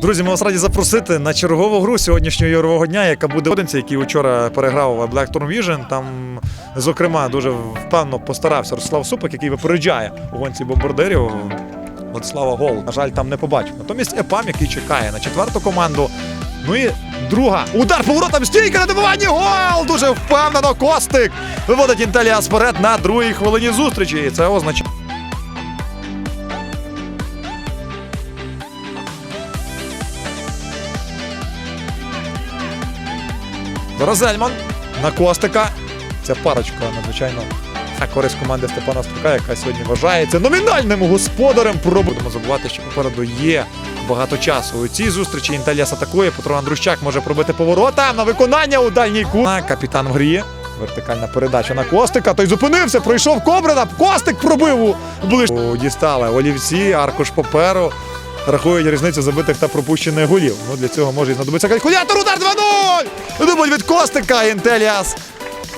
Друзі, ми вас раді запросити на чергову гру сьогоднішнього ігрового дня, яка буде одинці, який вчора переграв Blackthorn Vision. Там, зокрема, дуже впевнено постарався Ростислав Супик, який випереджає у гонці бомбардирів. Владислава Гол, на жаль, там не побачив. Натомість Епам, який чекає на четверту команду. Ну і друга. Удар поворотом стійка на добиванні. Гол! Дуже впевнено. Костик виводить Інтеліас вперед на другій хвилині зустрічі. І це означає. Зараз на Костика. Ця парочка надзвичайно на користь команди Степана Струка, яка сьогодні вважається номінальним господарем. Про забувати, що попереду є багато часу. У цій зустрічі Інтеліас атакує. Петро Андрущак може пробити поворота на виконання у дальній кут. Капітан в грі. Вертикальна передача на Костика. Той зупинився, пройшов Кобрина. Костик пробив у ближню. Дістали олівці, аркуш паперу. Рахують різницю забитих та пропущених голів. Ну для цього може і знадобитися калькулятор. Удар 2-0! Дубль від Костика. Інтеліас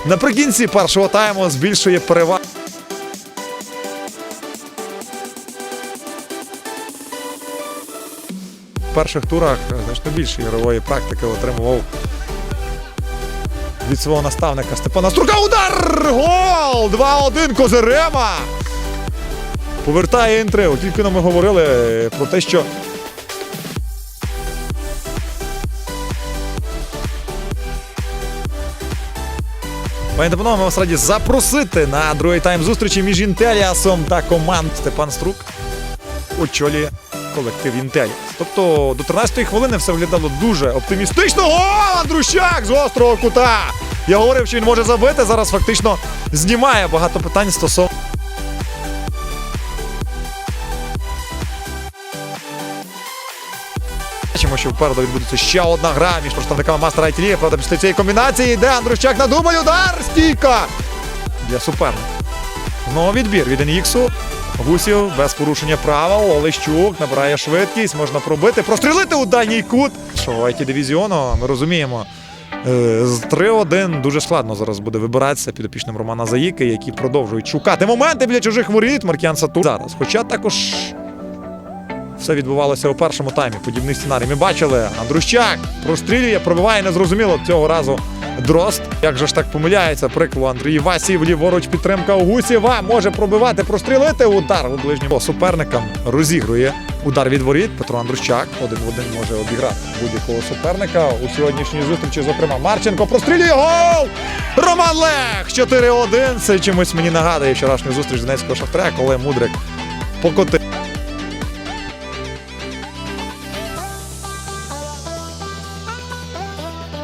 наприкінці першого тайму збільшує перевагу. В перших турах значно більше ігрової практики отримував від свого наставника Степана Струка. Удар! Гол! 2-1 Козирема! Повертає інтригу. Тільки но ми говорили про те, що Пані та ми вас раді запросити на другий тайм зустрічі між Інтеліасом та команд Степан Струк очолює колектив Інтеліас. Тобто до 13-ї хвилини все виглядало дуже оптимістично. Гол! Андрущак з острого кута! Я говорив, що він може забити. Зараз фактично знімає багато питань стосовно. Бачимо, що впереду відбудеться ще одна гра між представниками мастера Айтілії. Правда, після цієї комбінації йде Андрущак на дубль. Удар! Стійка! Для суперника. Знову відбір від Еніксу. Гусів без порушення правил. Олещук набирає швидкість, можна пробити, прострілити у дальній кут. Що Айті дивізіону, ми розуміємо. е, З 3-1 дуже складно зараз буде вибиратися підопічним Романа Заїки, які продовжують шукати моменти біля чужих воріт. Маркіан Сатур зараз. Хоча також все відбувалося у першому таймі. Подібний сценарій. Ми бачили. Андрущак прострілює, пробиває незрозуміло цього разу. Дрозд. Як же ж так помиляється? Прикву Андрій Васів, ліворуч підтримка у Гусєва. Може пробивати, прострілити удар у ближньому суперникам. Розігрує удар від воріт. Петро Андрущак один в один може обіграти будь-якого суперника у сьогоднішній зустрічі. Зокрема, Марченко прострілює гол! Роман Лех! 4-1. Це чимось мені нагадує вчорашню зустріч Донецького шахтаря, коли Мудрик покотив.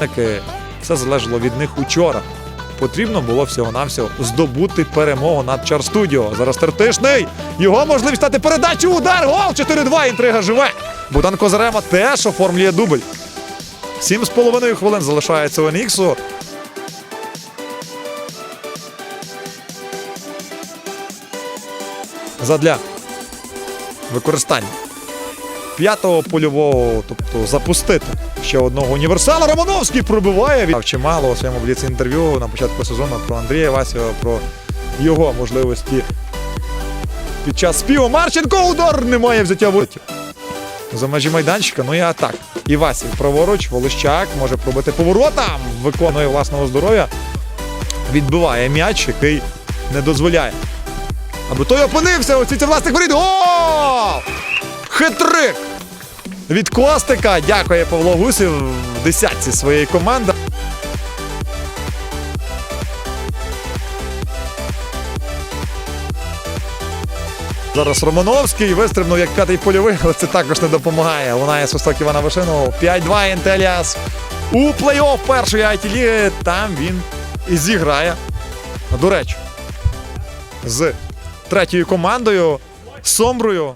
Таки все залежало від них учора. Потрібно було всього-навсього здобути перемогу над Чар Студіо. Зараз тертишний. Його можливість стати передачу. Удар. Гол! 4-2. Інтрига живе. Богдан Козарема теж оформлює дубль. Сім з половиною хвилин залишається у Еніксу. Задля використання п'ятого польового, тобто запустити ще одного універсала. Романовський пробиває. Він чимало у своєму бліц інтерв'ю на початку сезону про Андрія Васєва, про його можливості під час співу. Марченко удар немає взяття воротів. За межі майданчика, ну і атак. І Васів праворуч, Волощак може пробити поворотом, виконує власного здоров'я, відбиває м'яч, який не дозволяє. Аби той опинився у ці власних воріт. Гол! Хитрик! Від Костика дякує Павло Гусів в десятці своєї команди. Зараз Романовський вистрибнув як п'ятий польовий, але це також не допомагає. Лунає свисток Івана Вишиного. 5-2 Інтеліас у плей-офф першої IT-ліги. Там він і зіграє. До речі, з третьою командою Сомброю.